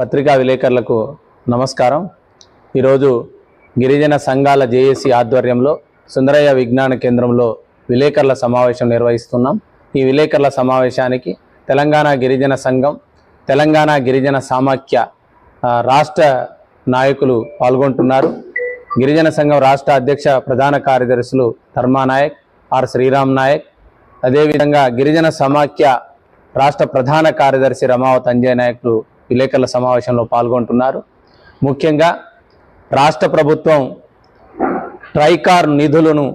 పత్రికా విలేకరులకు నమస్కారం. ఈరోజు గిరిజన సంఘాల జేఏసీ ఆధ్వర్యంలో సుందరయ్య విజ్ఞాన కేంద్రంలో విలేకరుల సమావేశం నిర్వహిస్తున్నాం. ఈ విలేకరుల సమావేశానికి తెలంగాణ గిరిజన సంఘం తెలంగాణ గిరిజన సామాఖ్య రాష్ట్ర నాయకులు పాల్గొంటున్నారు. గిరిజన సంఘం రాష్ట్ర అధ్యక్ష ప్రధాన కార్యదర్శులు ధర్మా నాయక్ ఆర్ శ్రీరామ్ నాయక్. అదేవిధంగా గిరిజన సమాఖ్య రాష్ట్ర ప్రధాన కార్యదర్శి రమావత్ అంజయ్ నాయకులు విలేకరుల సమావేశంలో పాల్గొంటున్నారు. ముఖ్యంగా రాష్ట్ర ప్రభుత్వం ట్రైకార్ నిధులను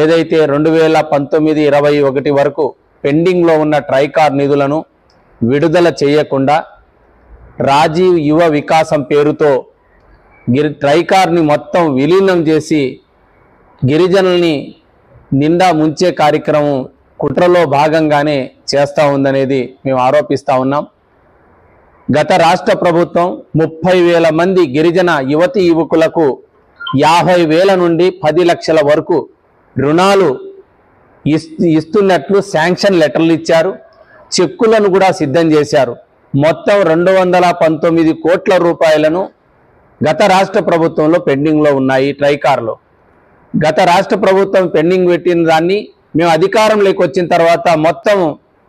ఏదైతే రెండు వేల పంతొమ్మిది ఇరవై ఒకటి వరకు పెండింగ్లో ఉన్న ట్రైకార్ నిధులను విడుదల చేయకుండా రాజీవ్ యువ వికాసం పేరుతో గిరి ట్రైకార్ని మొత్తం విలీనం చేసి గిరిజనుల్ని నిండా ముంచే కార్యక్రమం కుట్రలో భాగంగానే చేస్తూ ఉందనేది మేము ఆరోపిస్తూ ఉన్నాం. గత రాష్ట్ర ప్రభుత్వం ముప్పై వేల మంది గిరిజన యువతి యువకులకు యాభై వేల నుండి పది లక్షల వరకు రుణాలు ఇస్తున్నట్లు శాంక్షన్ లెటర్లు ఇచ్చారు. చెక్కులను కూడా సిద్ధం చేశారు. మొత్తం రెండు వందల పంతొమ్మిది కోట్ల రూపాయలను గత రాష్ట్ర ప్రభుత్వంలో పెండింగ్లో ఉన్నాయి ట్రైకార్లో గత రాష్ట్ర ప్రభుత్వం పెండింగ్ పెట్టిన దాన్ని మేము అధికారంలోకి వచ్చిన తర్వాత మొత్తం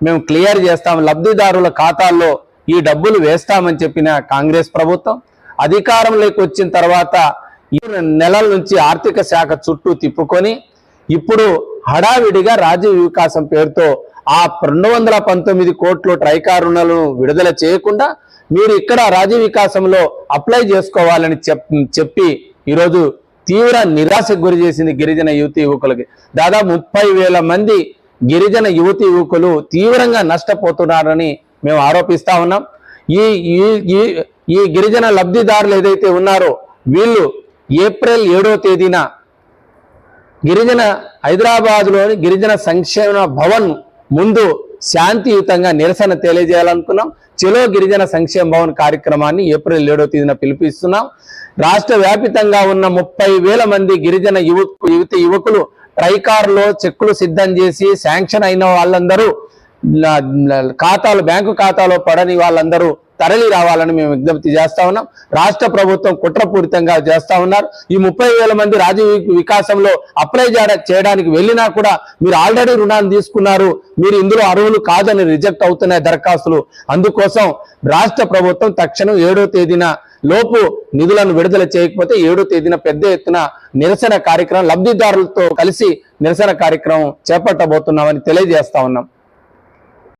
మేము క్లియర్ చేస్తాం. లబ్ధిదారుల ఖాతాల్లో ఈ డబ్బులు వేస్తామని చెప్పిన కాంగ్రెస్ ప్రభుత్వం అధికారంలోకి వచ్చిన తర్వాత ఈ నెలల నుంచి ఆర్థిక శాఖ చుట్టూ తిప్పుకొని ఇప్పుడు హడావిడిగా రాజీవ్ వికాసం పేరుతో ఆ రెండు వందల పంతొమ్మిది కోట్లు ట్రైకా రుణాలను విడుదల చేయకుండా మీరు ఇక్కడ రాజీవ్ వికాసంలో అప్లై చేసుకోవాలని చెప్ చెప్పి ఈరోజు తీవ్ర నిరాశకు గురి చేసింది గిరిజన యువతి యువకులకి. దాదాపు ముప్పై వేల మంది గిరిజన యువతి యువకులు తీవ్రంగా నష్టపోతున్నారని మేము ఆరోపిస్తా ఉన్నాం. ఈ ఈ- ఈ గిరిజన లబ్ధిదారులు ఏదైతే ఉన్నారో వీళ్ళు ఏప్రిల్ ఏడో తేదీన గిరిజన హైదరాబాద్లోని గిరిజన సంక్షేమ భవన్ ముందు శాంతియుతంగా నిరసన తెలియజేయాలనుకున్నాం. చెలో గిరిజన సంక్షేమ భవన్ కార్యక్రమాన్ని ఏప్రిల్ ఏడో తేదీన పిలిపిస్తున్నాం. రాష్ట్ర వ్యాపితంగా ఉన్న ముప్పై వేల మంది గిరిజన యువ యువతి యువకులు ట్రైకార్లో చెక్కులు సిద్ధం చేసి శాంక్షన్ అయిన వాళ్ళందరూ ఖాతాలు బ్యాంకు ఖాతాలో పడని వాళ్ళందరూ తరలి రావాలని మేము విజ్ఞప్తి చేస్తా ఉన్నాం. రాష్ట్ర ప్రభుత్వం కుట్రపూరితంగా చేస్తా ఉన్నారు. ఈ ముప్పై వేల మంది రాజీవ్ వికాసంలో అప్లై చేయడానికి వెళ్ళినా కూడా మీరు ఆల్రెడీ రుణాలు తీసుకున్నారు. మీరు ఇందులో అర్హులు కాదని రిజెక్ట్ అవుతున్నాయి దరఖాస్తులు. అందుకోసం రాష్ట్ర ప్రభుత్వం తక్షణం ఏడో తేదీన లోపు నిధులను విడుదల చేయకపోతే ఏడో తేదీన పెద్ద ఎత్తున నిరసన కార్యక్రమం లబ్ధిదారులతో కలిసి నిరసన కార్యక్రమం చేపట్టబోతున్నామని తెలియజేస్తా ఉన్నాం.